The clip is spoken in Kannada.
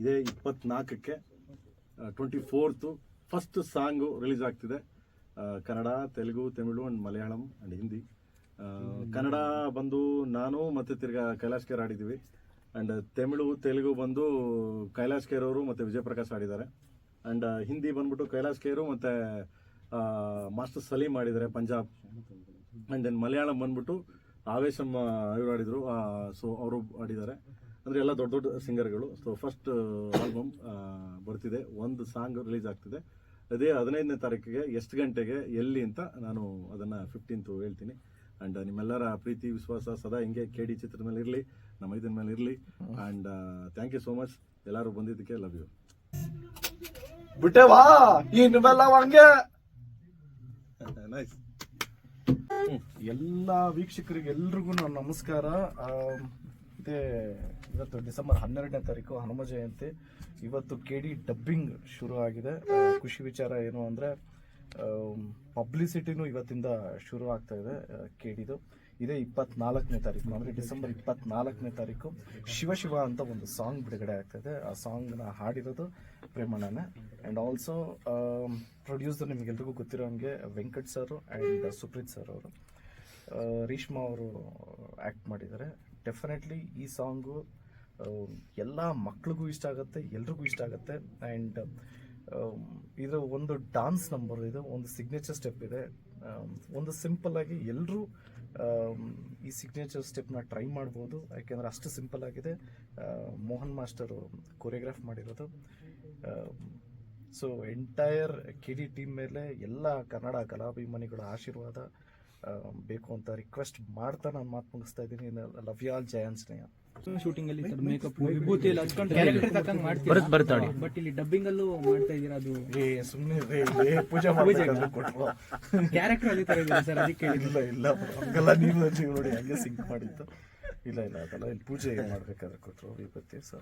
ಇದೇ ಇಪ್ಪತ್ನಾಲ್ಕಕ್ಕೆ twenty fourth first song release ಆಗ್ತಿದೆ. Kannada, Telugu, Tamil and Malayalam and Hindi. Kannada ಬಂದು ನಾನು ಮತ್ತು ತಿರ್ಗಾ ಕೈಲಾಶ್ ಕೇರ್ ಆಡಿದ್ದೀವಿ ಆ್ಯಂಡ್ ತಮಿಳು, ತೆಲುಗು ಬಂದು ಕೈಲಾಶ್ ಕೇರ್ ಅವರು ಮತ್ತು ವಿಜಯ್ ಪ್ರಕಾಶ್ ಆಡಿದ್ದಾರೆ ಆ್ಯಂಡ್ ಹಿಂದಿ ಬಂದ್ಬಿಟ್ಟು ಕೈಲಾಶ್ ಕೇರು ಮತ್ತು ಮಾಸ್ಟರ್ ಸಲೀಮ್ ಆಡಿದ್ದಾರೆ ಪಂಜಾಬ್. ಆ್ಯಂಡ್ ದೆನ್ ಮಲಯಾಳಂ ಬಂದ್ಬಿಟ್ಟು ಆವೇಶಂ ಇವರು ಆಡಿದರು ಸೊ ಅವರು ಆಡಿದ್ದಾರೆ ಅಂದರೆ ಎಲ್ಲ ದೊಡ್ಡ ದೊಡ್ಡ ಸಿಂಗರ್ಗಳು. ಸೊ ಫಸ್ಟ್ ಆಲ್ಬಮ್ ಬರ್ತಿದೆ. ಒಂದು ಸಾಂಗ್ ರಿಲೀಸ್ ಆಗ್ತಿದೆ. ಅದೇ ಹದಿನೈದನೇ ತಾರೀಕಿಗೆ ಎಷ್ಟು ಗಂಟೆಗೆ ಎಲ್ಲಿ ಅಂತ ನಾನು ಅದನ್ನು ಫಿಫ್ಟೀನ್ತು ಹೇಳ್ತೀನಿ. ಆ್ಯಂಡ್ ನಿಮ್ಮೆಲ್ಲರ ಪ್ರೀತಿ ವಿಶ್ವಾಸ ಸದಾ ಹಿಂಗೆ ಕೆ ಡಿ ಚಿತ್ರದ ಮೇಲೆ ಇರಲಿ ನಮ್ಮ ಇದನ್ ಮೇಲೆ ಇರಲಿ. And thank you so much ಎಲ್ಲರೂ ಬಂದಿದ್ದಕ್ಕೆ ಲವ್ ಯು ಬಿಟ್ಟೆವಾ ನಿಮ್ಮೆಲ್ಲ ಹಂಗೆ. ನೈಸ್ ಎಲ್ಲ ವೀಕ್ಷಕರಿಗೆ ಎಲ್ರಿಗೂ ನನ್ನ ನಮಸ್ಕಾರ. ಇದೇ ಇವತ್ತು ಡಿಸೆಂಬರ್ ಹನ್ನೆರಡನೇ ತಾರೀಕು ಹನುಮ ಜಯಂತಿ. ಇವತ್ತು ಕೆ ಡಿ ಡಬ್ಬಿಂಗ್ ಶುರು ಆಗಿದೆ ಖುಷಿ ವಿಚಾರ ಏನು ಅಂದರೆ ಪಬ್ಲಿಸಿಟಿನೂ ಇವತ್ತಿಂದ ಶುರು ಆಗ್ತಾ ಇದೆ ಕೆ ಡಿದು ಇದೇ ಇಪ್ಪತ್ನಾಲ್ಕನೇ ತಾರೀಕು, ಅಂದರೆ ಡಿಸೆಂಬರ್ ಇಪ್ಪತ್ನಾಲ್ಕನೇ ತಾರೀಕು ಶಿವ ಶಿವ ಅಂತ ಒಂದು ಸಾಂಗ್ ಬಿಡುಗಡೆ ಆಗ್ತದೆ ಆ ಸಾಂಗ್ನ ಹಾಡಿರೋದು ಪ್ರೇಮಣ್ಣನೇ. ಆ್ಯಂಡ್ ಆಲ್ಸೋ ಪ್ರೊಡ್ಯೂಸರ್ ನಿಮಗೆಲ್ರಿಗೂ ಗೊತ್ತಿರೋ ಹಂಗೆ Venkat sir and Supreeth sir ಅವರು ರೀಷ್ಮಾ ಅವರು ಆ್ಯಕ್ಟ್ ಮಾಡಿದ್ದಾರೆ. ಡೆಫಿನೆಟ್ಲಿ ಈ ಸಾಂಗು ಎಲ್ಲ ಮಕ್ಳಿಗೂ ಇಷ್ಟ ಆಗುತ್ತೆ, ಎಲ್ರಿಗೂ ಇಷ್ಟ ಆಗುತ್ತೆ. ಆ್ಯಂಡ್ ಇದು ಒಂದು ಡಾನ್ಸ್ ನಂಬರ್ ಇದು ಒಂದು ಸಿಗ್ನೇಚರ್ ಸ್ಟೆಪ್ ಇದೆ. ಒಂದು ಸಿಂಪಲ್ಲಾಗಿ ಎಲ್ಲರೂ ಈ ಸಿಗ್ನೇಚರ್ ಸ್ಟೆಪ್ನ ಟ್ರೈ ಮಾಡ್ಬೋದು. ಯಾಕೆಂದರೆ ಅಷ್ಟು ಸಿಂಪಲ್ ಆಗಿದೆ. ಮೋಹನ್ ಮಾಸ್ಟರು ಕೊರಿಯೋಗ್ರಾಫ್ ಮಾಡಿರೋದು. So entire K D team ಮೇಲೆ ಎಲ್ಲ ಕನ್ನಡ ಕಲಾಭಿಮಾನಿಗಳ ಆಶೀರ್ವಾದ ಬೇಕು ಅಂತ ರಿಕ್ವೆಸ್ಟ್ ಮಾಡ್ತಾ ನಾನು ಮಾತು ಮುಗಿಸ್ತಾ ಇದ್ದೀನಿ. ಲವ್ ಯು ಆಲ್ ಜಯಾನ್ಸ್ನೇಯ ಶೂಟಿಂಗ್ ಅಲ್ಲಿ ಮೇಕಪ್ ವಿಭೂತಿ ಎಲ್ಲ ಹಚ್ಕೊಂಡು ಕ್ಯಾರೆಕ್ಟರ್ ತಕ್ಕಂಗ್ ಮಾಡ್ತೀರಾ? ಬಟ್ ಇಲ್ಲಿ ಡಬ್ಬಿಂಗ್ ಅಲ್ಲೂ ಮಾಡ್ತಾ ಇದೀರಾ ಅದು? ಏ ಸುಮ್ಮನೆ ಏ ಪೂಜೆ ಮಾಡ್ಬೇಕಾದ್ರೆ ಕೊಟ್ರು. ಕ್ಯಾರೆಕ್ಟರ್ ಅಲ್ಲಿ ತರ ಇದೆ ಸರ್ ಅದಕ್ಕೆ. ಇಲ್ಲ ಇಲ್ಲ ಹಂಗೆಲ್ಲ. ನೀವು ನೋಡಿ ಹಂಗೆ ಸಿಂಕ್ ಮಾಡಿತ್ತು ಇಲ್ಲ ಇಲ್ಲ ಅದೆಲ್ಲ ಇಲ್ಲಿ ಪೂಜೆ ಮಾಡ್ಬೇಕಾದ್ರೆ ಕೊಟ್ಟರು ವಿಭೂತಿ ಸೊ